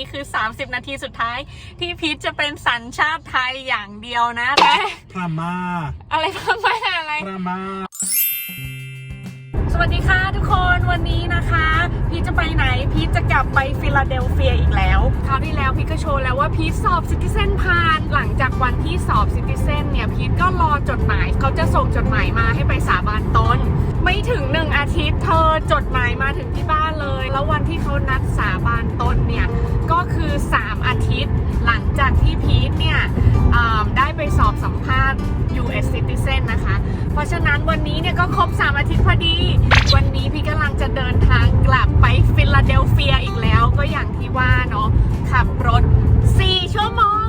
นี่คือ 30 นาทีสุดท้าย ที่พีทจะเป็นสัญชาติไทยอย่างเดียวนะและพรามาอะไรพังไม่อะไรพรามาสวัสดีค่ะทุกคนวันนี้นะคะ พีทจะไปไหน พีทจะกลับไปฟิลาเดลเฟียอีกแล้ว คราวที่แล้วพีทก็โชว์แล้วว่าพีทสอบซิติเซนผ่าน หลังจากวันที่สอบซิติเซนเนี่ย พีทก็รอจดหมาย เขาจะส่งจดหมายมาให้ไปสาบานตน ไม่ถึงหนึ่งอาทิตย์เธอจดหมายมาถึงที่บ้านเลย แล้ววันที่เขานัดสาบานตนเนี่ย ก็คือ 3 อาทิตย์ หลังจากที่พีทเนี่ยได้ไปสอบสัมภาษณ์ US Citizen นะคะ เพราะฉะนั้นวันนี้เนี่ยก็ครบ 3 อาทิตย์พอดี วันนี้พี่กำลังจะเดินทางกลับไปฟิลาเดลเฟียอีกแล้ว ก็อย่างที่ว่าเนาะขับรถ 4 ชั่วโมง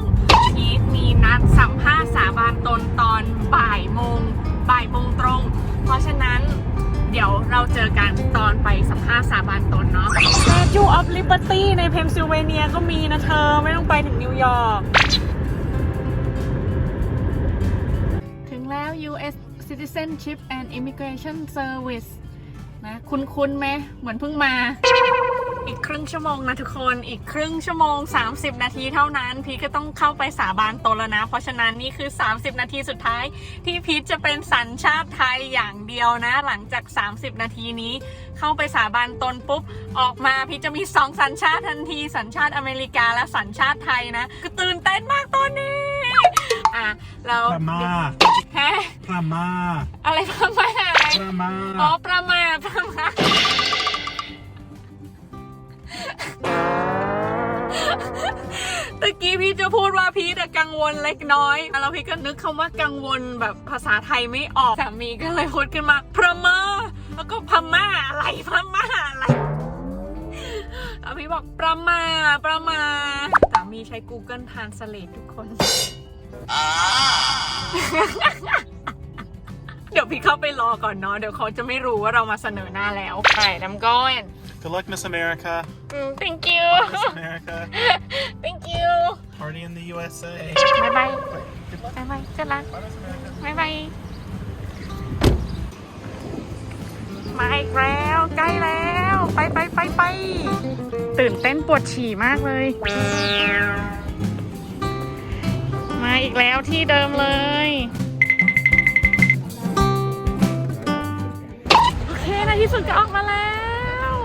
เพนซิลเวเนียก็มีนะเธอไม่ต้องไปถึงนิวยอร์กถึงแล้ว US Citizenship and Immigration Service นะ คุณคุ้นๆไหมเหมือนเพิ่งมา อีกครึ่งชั่วโมงนะทุกคน อีกครึ่งชั่วโมง 30 นาทีเท่านั้น พีทก็ต้องเข้าไปสาบานตนแล้วนะ เพราะฉะนั้นนี่คือ 30 นาทีสุดท้าย ที่พีทจะเป็นสัญชาติไทยอย่างเดียวนะ หลังจาก 30 นาทีนี้ เข้าไปสาบานตนปุ๊บ ออกมาพีทจะมี 2 สัญชาติทันที สัญชาติอเมริกาและสัญชาติไทยนะ คือตื่นเต้นมากตอนนี้ อะเราพรามาฮะพรามาอะไรประมาณอะไรพรามาอ๋อประมาณประมาณ ตะกี้พี่จะพูดว่าพี่จะกังวลเล็กน้อยแล้วพี่ก็นึกคำว่ากังวลแบบภาษาไทยไม่ออกสามีก็เลยพูดขึ้นมาพม่าแล้วก็พม่าอะไรพม่าอะไรแล้วพี่บอกประมาประมาสามีใช้ Google Translate ทุกคน เดี๋ยวพี่เข้าไปรอก่อนเนาะเดี๋ยวเขาจะไม่รู้ว่าเรามาเสนอหน้าแล้วไปน้ำก้อน Good luck Miss America thank you Miss America thank you Party in the USA บายบายบายบายเจอกันบายบายมาอีกแล้วใกล้แล้ว ไปไปไปไปตื่นเต้นปวดฉี่มากเลย มาอีกแล้วที่เดิมเลย ที่สุดก็ออกมาแล้ว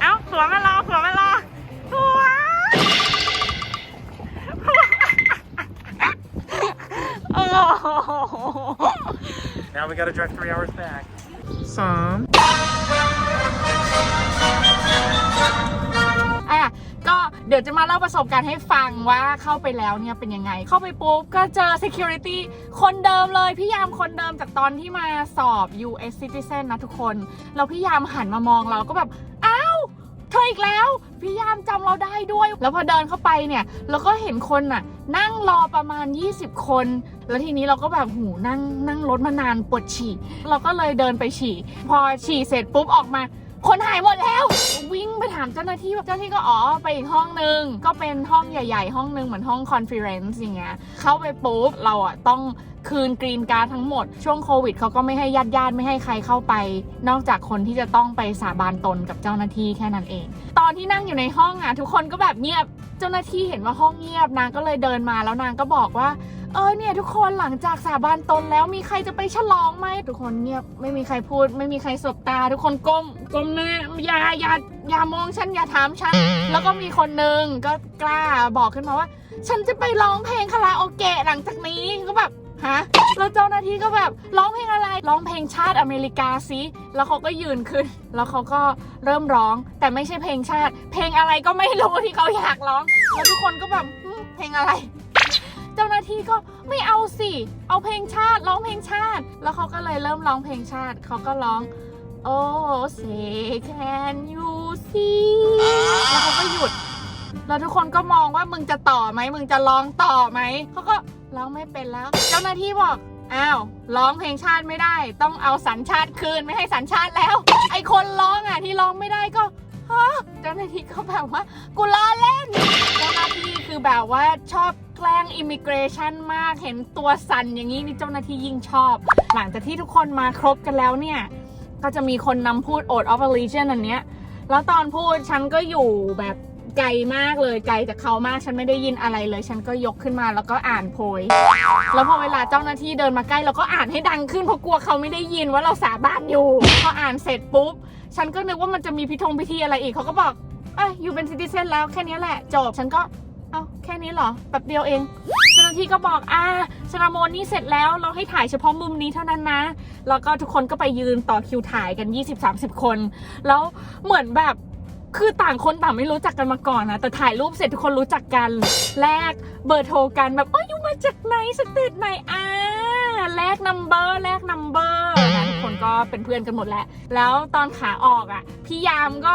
เอ้าผัวมารอผัวมารอผัวโอ้โห Now we gotta drive three hours back Some. เดี๋ยวจะมาเล่าประสบการณ์ให้ฟังว่าเข้าไปแล้วเนี่ยเป็นยังไง เข้าไปปุ๊บก็เจอ security คนเดิมเลย พี่ยามคนเดิมจากตอนที่มาสอบ US Citizen นะทุกคน แล้วพี่ยามหันมามองเราก็แบบ อ้าวเธออีกแล้ว พี่ยามจำเราได้ด้วย แล้วพอเดินเข้าไปเนี่ยเราก็เห็นคนน่ะ นั่งรอประมาณ 20 คน แล้วทีนี้เราก็แบบหูนั่งนั่งรถมานานปวดฉี่ เราก็เลยเดินไปฉี่ พอฉี่เสร็จปุ๊บออกมา คนหายหมดแล้ว วิ่งไปถามเจ้าหน้าที่เจ้าหน้าที่ก็อ๋อไปอีกห้องนึง ก็เป็นห้องใหญ่ ๆ ห้องนึงเหมือนห้องคอนเฟอเรนซ์อย่างเงี้ยเข้าไปปุ๊บเราอะต้องคืนกรีนการ์ดทั้งหมด ช่วงโควิดเขาก็ไม่ให้ญาติญาติไม่ให้ใครเข้าไป นอกจากคนที่จะต้องไปสาบานตนกับเจ้าหน้าที่แค่นั้นเอง ตอนที่นั่งอยู่ในห้องอะทุกคนก็แบบเงียบเจ้าหน้าที่เห็นว่าห้องเงียบนางก็เลยเดินมาแล้วนางก็บอกว่าเออเนี่ยทุกคนหลังจากสาบานตนแล้วมีใครจะไปฉลองไหมทุกคนเงียบไม่มีใครพูด ไม่มีใครสบตา ทุกคนก้มก้มหน้าอย่าอย่าอย่ามองฉันอย่าถามฉันแล้วก็มีคนหนึ่งก็กล้าบอกขึ้นมาว่า ฉันจะไปร้องเพลงคาราโอเกะหลังจากนี้ก็แบบฮะแล้วเจ้าหน้าที่ก็แบบร้องเพลงอะไรร้องเพลงชาติอเมริกาสิแล้วเขาก็ยืนขึ้น แล้วเขาก็เริ่มร้อง แต่ไม่ใช่เพลงชาติ เพลงอะไรก็ไม่รู้ที่เขาอยากร้อง แล้วทุกคนก็แบบเพลงอะไร เจ้าหน้าที่ก็ไม่เอาสิ เอาเพลงชาติร้องเพลงชาติ แล้วเขาก็เลยเริ่มร้องเพลงชาติเขาก็ร้อง Oh say can you see แล้วเขาก็หยุด แล้วทุกคนก็มองว่ามึงจะต่อไหมมึงจะร้องต่อไหมเขาก็ร้องไม่เป็นแล้ว เจ้าหน้าที่บอกอ้าวร้องเพลงชาติไม่ได้ ต้องเอาสัญชาติคืนไม่ให้สัญชาติแล้ว ไอคนร้องอะที่ร้องไม่ได้ก็ฮะเจ้าหน้าที่ก็แบบว่า กูล้อเล่นเจ้าหน้าที่คือแบบว่าชอบ แกล้งอิมิเกรชันมาก เห็นตัวสั่นอย่างนี้นี่เจ้าหน้าที่ยิ่งชอบ หลังจากที่ทุกคนมาครบกันแล้วเนี่ย ก็จะมีคนนำพูด oath of allegiance อันเนี้ย แล้วตอนพูดฉันก็อยู่แบบไกลมากเลยไกลจากเขามากฉันไม่ได้ยินอะไรเลย ฉันก็ยกขึ้นมาแล้วก็อ่านโพย แล้วพอเวลาเจ้าหน้าที่เดินมาใกล้เราก็อ่านให้ดังขึ้นเพราะกลัวเขาไม่ได้ยินว่าเราสาบานอยู่พออ่านเสร็จปุ๊บ ฉันก็นึกว่ามันจะมีพิธงพิธีอะไรอีกเขาก็บอกเอ้ยอยู่เป็นซิติเซนแล้วแค่นี้แหละ จบฉันก็ แค่นี้เหรอแป๊บเดียวเอง เจ้าหน้าที่ก็บอกอ่าชนาโมนี่เสร็จแล้วเราให้ถ่ายเฉพาะมุมนี้เท่านั้นนะ แล้วก็ทุกคนก็ไปยืนต่อคิวถ่ายกัน 20-30 คน แล้วเหมือนแบบคือต่างคนต่างไม่รู้จักกันมาก่อนนะแต่ถ่ายรูปเสร็จทุกคนรู้จักกัน แลกเบอร์โทรกันแบบอ้ยอยู่มาจากไหนสเตทไหนอ่าแลกนัมเบอร์แลกนัมเบอร์ทุกคนก็เป็นเพื่อนกันหมดแล้วแล้วตอนขาออกอะพี่ยามก็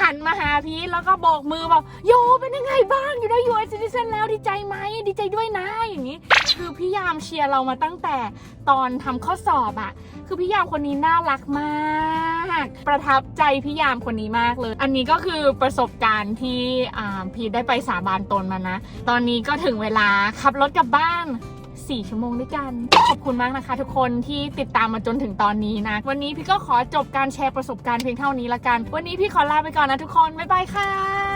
หันมาหาพีทแล้วก็โบกมือบอกโยเป็นยังไงบ้างอยู่ได้ยูเอซิติเซนแล้วดีใจไหมดีใจด้วยนะอย่างนี้ คือพี่ยามเชียร์เรามาตั้งแต่ตอนทำข้อสอบอะคือพี่ยามคนนี้น่ารักมาก ประทับใจพี่ยามคนนี้มากเลย อันนี้ก็คือประสบการณ์ที่พีทได้ไปสาบานตนมานะ ตอนนี้ก็ถึงเวลาขับรถกลับบ้าน 4 ชั่วโมงด้วยกัน ขอบคุณมากนะคะทุกคนที่ติดตามมาจนถึงตอนนี้นะ วันนี้พี่ก็ขอจบการแชร์ประสบการณ์เพียงเท่านี้ละกัน วันนี้พี่ขอลาไปก่อนนะทุกคน บ๊ายบายค่ะ